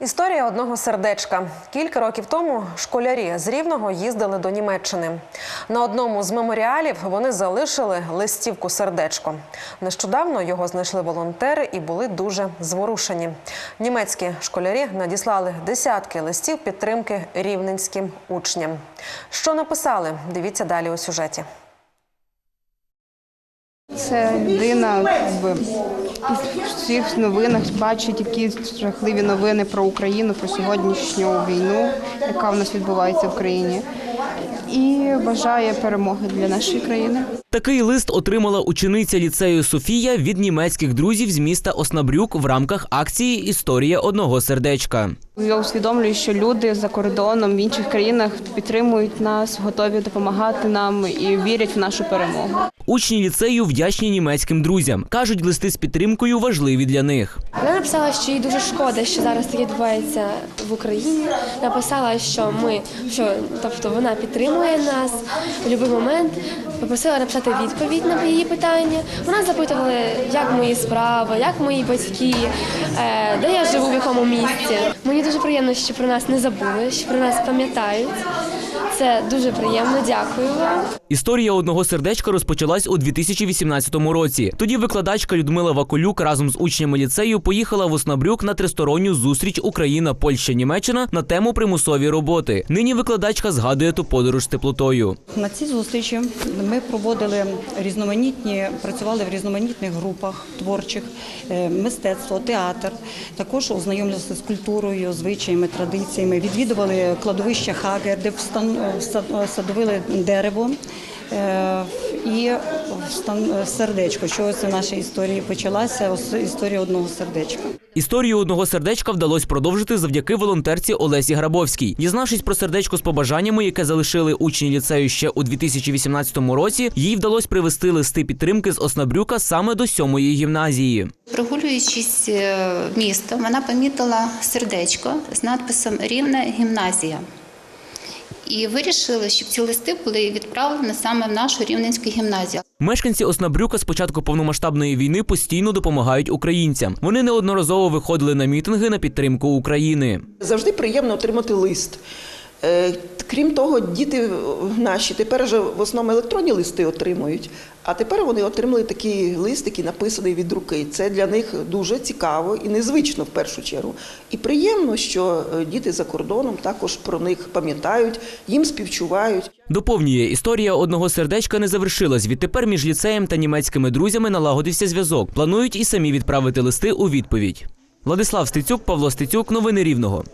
Історія одного сердечка. Кілька років тому школярі з Рівного їздили до Німеччини. На одному з меморіалів вони залишили листівку сердечко. Нещодавно його знайшли волонтери і були дуже зворушені. Німецькі школярі надіслали десятки листів підтримки рівненським учням. Що написали? Дивіться далі у сюжеті. Це людина в всіх новинах бачить якісь жахливі новини про Україну, про сьогоднішню війну, яка в нас відбувається в країні, і бажає перемоги для нашої країни. Такий лист отримала учениця ліцею Софія від німецьких друзів з міста Оснабрюк в рамках акції Історія одного сердечка. Я усвідомлюю, що люди за кордоном в інших країнах підтримують нас, готові допомагати нам і вірять в нашу перемогу. Учні ліцею вдячні німецьким друзям. кажуть, листи з підтримкою важливі для них. Вона написала, що їй дуже шкода, що зараз таке відбувається в Україні. Написала, що ми, що тобто вона підтримує нас в будь-який момент. Попросила написати відповідь на її питання. Вона запитувала, як мої справи, як мої батьки, е, де я живу, в якому місці. Мені дуже приємно, що про нас не забули, що про нас пам'ятають. Це дуже приємно. Дякую вам. Історія одного сердечка розпочалась у 2018 році. Тоді викладачка Людмила Вакулюк разом з учнями ліцею поїхала в Оснабрюк на тристоронню зустріч Україна, Польща, Німеччина на тему примусові роботи. Нині викладачка згадує ту подорож з теплотою. На цій зустрічі ми проводили різноманітні, працювали в різноманітних групах творчих, е, мистецтво, театр. Також ознайомилися з культурою, звичаями, традиціями. Відвідували кладовище Хагер, де встан- садовили дерево. Е, І сердечко, що ось у нашій історії почалася, ось історія одного сердечка. Історію одного сердечка вдалося продовжити завдяки волонтерці Олесі Грабовській. Дізнавшись про сердечко з побажаннями, яке залишили учні ліцею ще у 2018 році, їй вдалося привезти листи підтримки з Оснабрюка саме до сьомої гімназії. Прогулюючись е, містом, вона помітила сердечко з надписом Рівна гімназія. І вирішили, щоб ці листи були відправлені саме в нашу рівненську гімназію. Мешканці Оснабрюка з початку повномасштабної війни постійно допомагають українцям. Вони неодноразово виходили на мітинги на підтримку України. Завжди приємно отримати лист. Е, Крім того, діти наші тепер вже в основному електронні листи отримують, а тепер вони отримали такий лист, який написаний від руки. Це для них дуже цікаво і незвично в першу чергу. І приємно, що е, діти за кордоном також про них пам'ятають, їм співчувають. Доповнює історія одного сердечка не завершилась. Відтепер між ліцеєм та німецькими друзями налагодився зв'язок. Планують і самі відправити листи у відповідь. Владислав Стецюк, Павло Стецюк, новини Рівного.